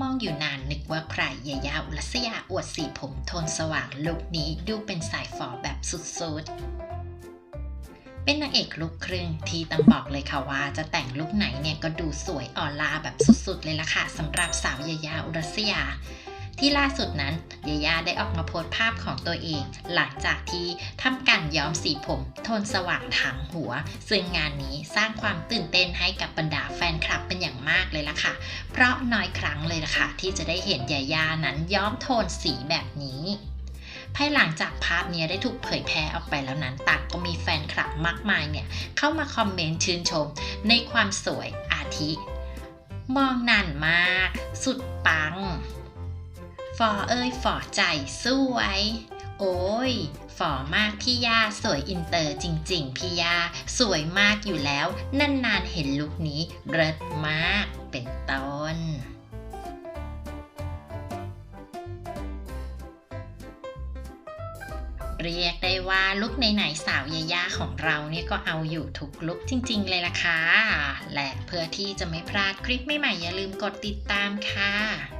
มองอยู่นานนึกว่าใครยายาอุรัสยาอวดสีผมโทนสว่างลุคนี้ดูเป็นสายฝอแบบสุดๆ เป็นนางเอกลูกครึ่งที่ต้องบอกเลยค่ะว่า จะแต่งลุคไหนเนี่ยก็ดูสวยออลาแบบสุดๆ เลยล่ะค่ะสำหรับสาวยายาอุรัสยาที่ล่าสุดนั้นยายาได้ออกมาโพสต์ภาพของตัวเอง หลังจากที่ทำการย้อมสีผม โทนสว่างทั้งหัว ซึ่งงานนี้สร้างความตื่นเต้นให้กับบรรดาแฟนคลับ เลยล่ะค่ะ เพราะน้อยครั้งเลยล่ะค่ะ ที่จะได้เห็นยายานั้นย้อมโทนสีแบบนี้ภายหลังจากภาพนี้ได้ถูกเผยแพร่ออกไปแล้วนั้นต่างก็มีแฟนคลับมากมายเนี่ย เข้ามาคอมเมนต์ชื่นชมในความสวยอาทิ มองนานมาก สุดปังฟอเอ้ยฟอใจสวย โอ้ยฟอมากพี่ย่าสวยอินเตอร์จริง ๆ พี่ย่าสวยมากอยู่แล้ว นานๆเห็นลุคนี้เริศมาก เป็นต้นเรียกได้ว่าลุกไหนๆสาวยายาของเราเนี่ยก็เอาอยู่ทุกลุกจริง ๆ เลยล่ะค่ะ และเพื่อที่จะไม่พลาดคลิปใหม่ๆอย่าลืมกดติดตามค่ะ